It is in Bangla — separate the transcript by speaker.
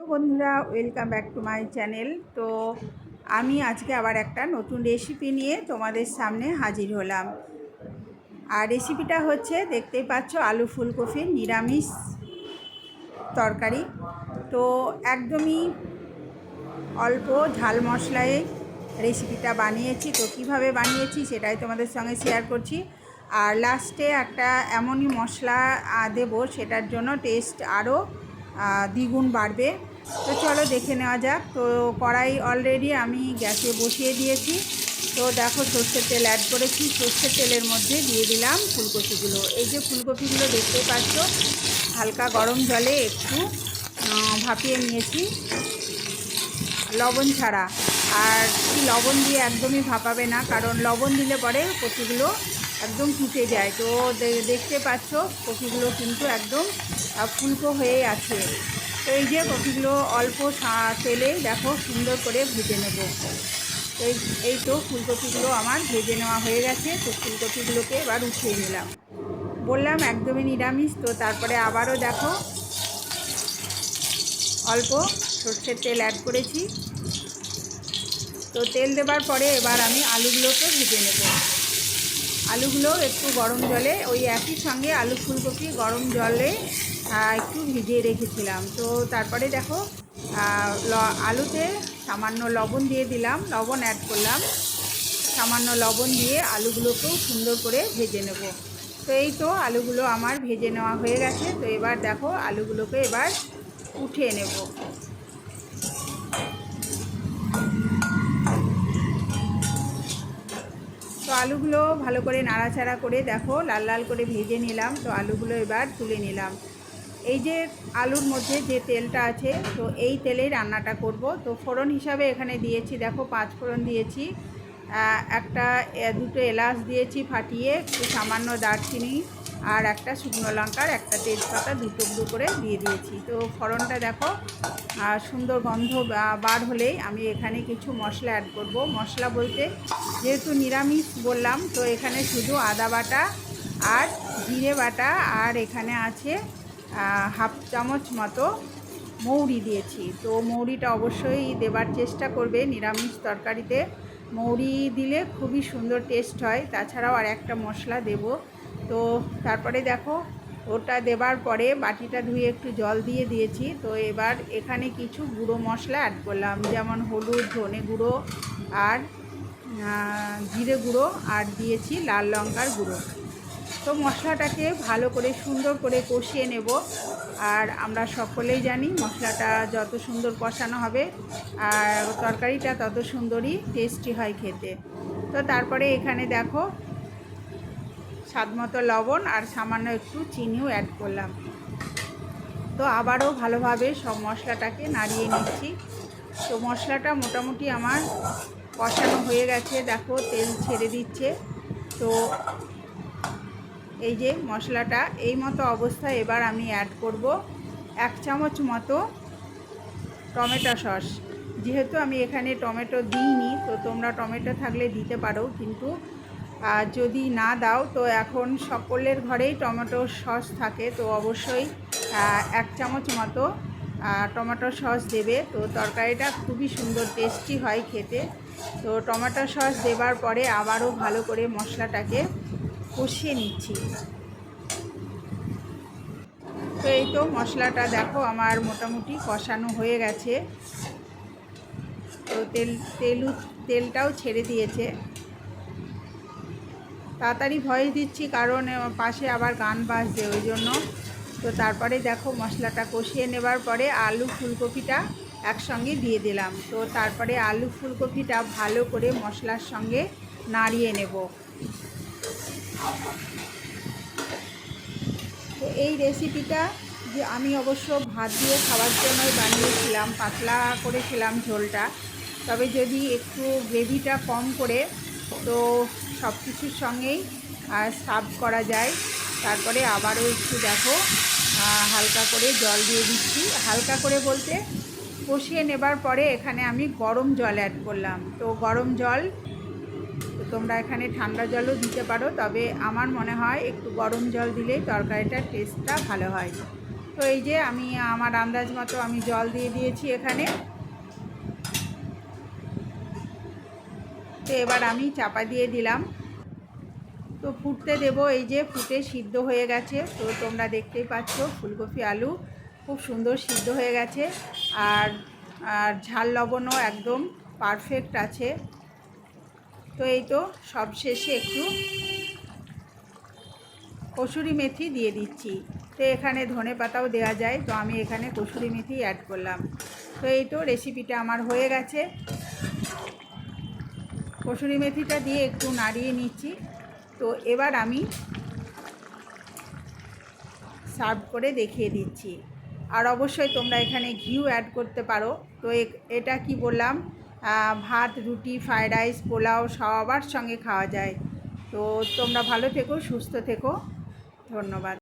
Speaker 1: তো বন্ধুরা welcome back to my channel তো আমি আজকে আবার একটা নতুন রেসিপি নিয়ে তোমাদের সামনে হাজির হলাম। আর রেসিপিটা হচ্ছে, দেখতেই পাচ্ছ, আলু ফুলকপির নিরামিষ তরকারি। তো একদমই অল্প ঝাল মশলায় রেসিপিটা বানিয়েছি। তো কীভাবে বানিয়েছি সেটাই তোমাদের সঙ্গে শেয়ার করছি। আর লাস্টে একটা এমনই মশলা দেবো, সেটার জন্য টেস্ট আরও দ্বিগুণ বাড়বে। তো চলো দেখে নেওয়া যাক। তো কড়াই অলরেডি আমি গ্যাসে বসিয়ে দিয়েছি। তো দেখো সর্ষের তেল অ্যাড করেছি। সর্ষের তেলের মধ্যে দিয়ে দিলাম ফুলকপিগুলো। এই যে ফুলকপিগুলো দেখতে পাচ্ছ, হালকা গরম জলে একটু ভাপিয়ে নিয়েছি। লবণ ছাড়া। আর লবণ দিয়ে একদমই ভাপাবে না, কারণ লবণ দিলে পরে কপিগুলো একদম ফুটে যায়। তো দেখতে পাচ্ছ, কপিগুলো কিন্তু একদম ফুলকো হয়ে আছে। তো এই যে কপিগুলো অল্প তেলে দেখো সুন্দর করে ভেজে নেব। এই এই তো ফুলকপিগুলো আমার ভেজে নেওয়া হয়ে গেছে, তো ফুলকপিগুলোকে এবার উঠিয়ে নিলাম। বললাম একদমই নিরামিষ, তো তারপরে আবারও দেখো, অল্প সর্ষের তেল অ্যাড করেছি। তো তেল দেবার পরে এবার আমি আলুগুলোকে ভেজে নেব। আলুগুলো একটু গরম জলে, ওই একই সঙ্গে আলু ফুলকপি গরম জলে একটু ভিজিয়ে রেখেছিলাম। তো তারপরে দেখো আলুতে সামান্য লবণ দিয়ে দিলাম, লবণ অ্যাড করলাম। সামান্য লবণ দিয়ে আলুগুলোকেও সুন্দর করে ভেজে নেব। তো এই তো আলুগুলো আমার ভেজে নেওয়া হয়ে গেছে। তো এবার দেখো, আলুগুলোকে এবার উঠিয়ে নেব। তো আলুগুলো ভালো করে নাড়াচাড়া করে দেখো, লাল লাল করে ভেজে নিলাম। তো আলুগুলো এবার তুলে নিলাম। এই যে আলুর মধ্যে যে তেলটা আছে, তো এই তেলেই রান্নাটা করব। তো ফোড়ন হিসাবে এখানে দিয়েছি, দেখো পাঁচ ফোড়ন দিয়েছি। একটা দুটো এলাচ দিয়েছি ফাটিয়ে, একটু সামান্য দারচিনি আর একটা শুকনো লঙ্কার, একটা তেজপাতা দুটো করে দিয়ে দিয়েছি। তো ফোড়নটা দেখো সুন্দর গন্ধ বার হলেই আমি এখানে কিছু মশলা অ্যাড করব। মশলা বলতে যেহেতু নিরামিষ বললাম, তো এখানে শুধু আদা বাটা আর জিরে বাটা আর এখানে আছে হাফ চামচ মতো মৌরি দিয়েছি। তো মৌরিটা অবশ্যই দেবার চেষ্টা করবে নিরামিষ তরকারিতে। মৌরি দিলে খুবই সুন্দর টেস্ট হয়। তাছাড়াও আর একটা মশলা দেব। তো তারপরে দেখো, ওটা দেবার পরে বাটিটা ধুয়ে একটু জল দিয়ে দিয়েছি। তো এবার এখানে কিছু গুঁড়ো মশলা অ্যাড করলাম, যেমন হলুদ, ধনে গুঁড়ো আর জিরে গুঁড়ো আর দিয়েছি লাল লঙ্কার গুঁড়ো। তো মশলাটাকে ভালো করে সুন্দর করে কষিয়ে নেব। আর আমরা সকলেই জানি মশলাটা যত সুন্দর কষানো হবে আর তরকারিটা তত সুন্দরই টেস্টি হয় খেতে। তো তারপরে এখানে দেখো স্বাদ মতো লবণ আর সামান্য একটু চিনিও অ্যাড করলাম। তো আবারও ভালোভাবে সব মশলাটাকে নাড়িয়ে নিচ্ছি। তো মশলাটা মোটামুটি আমার কষানো হয়ে গেছে, দেখো তেল ছেড়ে দিচ্ছে। তো এই যে মশলাটা, এই মতো অবস্থায় এবার আমি অ্যাড করব এক চামচ মতো টমেটো সস। যেহেতু আমি এখানে টমেটো দিইনি, তো তোমরা টমেটো থাকলে দিতে পারো, কিন্তু যদি না দাও, তো এখন সকলের ঘরেই টমেটো সস থাকে, তো অবশ্যই এক চামচ মতো টমেটো সস দেবে। তো তরকারিটা খুবই সুন্দর টেস্টি হয় খেতে। তো টমেটো সস দেবার পরে আবারও ভালো করে মশলাটাকে কষিয়ে নিচ্ছি। তো এই তো মশলাটা দেখো, আমার মোটামুটি কষানো হয়ে গেছে। তো তেল, তেলু, তেলটাও ছেড়ে দিয়েছে। তাড়াতাড়ি ভয়েস দিচ্ছি, কারণ পাশে আবার গান বাজছে, ওই জন্য। তো তারপরে দেখো মশলাটা কষিয়ে নেবার পরে আলু ফুলকপিটা একসঙ্গে দিয়ে দিলাম। তো তারপরে আলু ফুলকপিটা ভালো করে মশলার সঙ্গে নাড়িয়ে নেব। তো এই রেসিপিটা যে আমি অবশ্য ভাত দিয়ে খাওয়ার জন্যই বানিয়েছিলাম, পাতলা করেছিলাম ঝোলটা। তবে যদি একটু গ্রেভিটা কম করে তো সব কিছুর সঙ্গেই সার্ভ করা যায়। তারপরে আবারও একটু দেখো হালকা করে জল দিয়ে দিচ্ছি। হালকা করে বলতে কষিয়ে নেবার পরে এখানে আমি গরম জল অ্যাড করলাম। তো গরম জল তোমরা এখানে ঠান্ডা জলও দিতে পারো, তবে আমার মনে হয় একটু গরম জল দিলেই তরকারিটার টেস্টটা ভালো হয়। তো এই যে আমি, আমার আন্দাজ মতো আমি জল দিয়ে দিয়েছি এখানে। তো এবার আমি চাপা দিয়ে দিলাম। তো ফুটতে দেব, এই যে ফুটে সিদ্ধ হয়ে গেছে। তো তোমরা দেখতেই পাচ্ছ, ফুলকপি, আলু খুব সুন্দর সিদ্ধ হয়ে গেছে। আর আর ঝাল লবণও একদম পারফেক্ট আছে। তো এই তো সব শেষে একটু কসুরি মেথি দিয়ে দিচ্ছি। তো এখানে ধনে পাতাও দেওয়া যায়, তো আমি এখানে কসুরি মেথি অ্যাড করলাম। তো এই তো রেসিপিটা আমার হয়ে গেছে। কসুরি মেথিটা দিয়ে একটু নাড়িয়ে নিচ্ছি। তো এবার আমি সার্ভ করে দেখিয়ে দিচ্ছি। আর অবশ্যই তোমরা এখানে ঘিউ অ্যাড করতে পারো। তো এটা কি বললাম? ভাত, রুটি ফ্রায়েড রাইস পোলাও সবার সঙ্গে খাওয়া যায়। তো তোমরা ভালো থেকো, সুস্থ থেকো। ধন্যবাদ।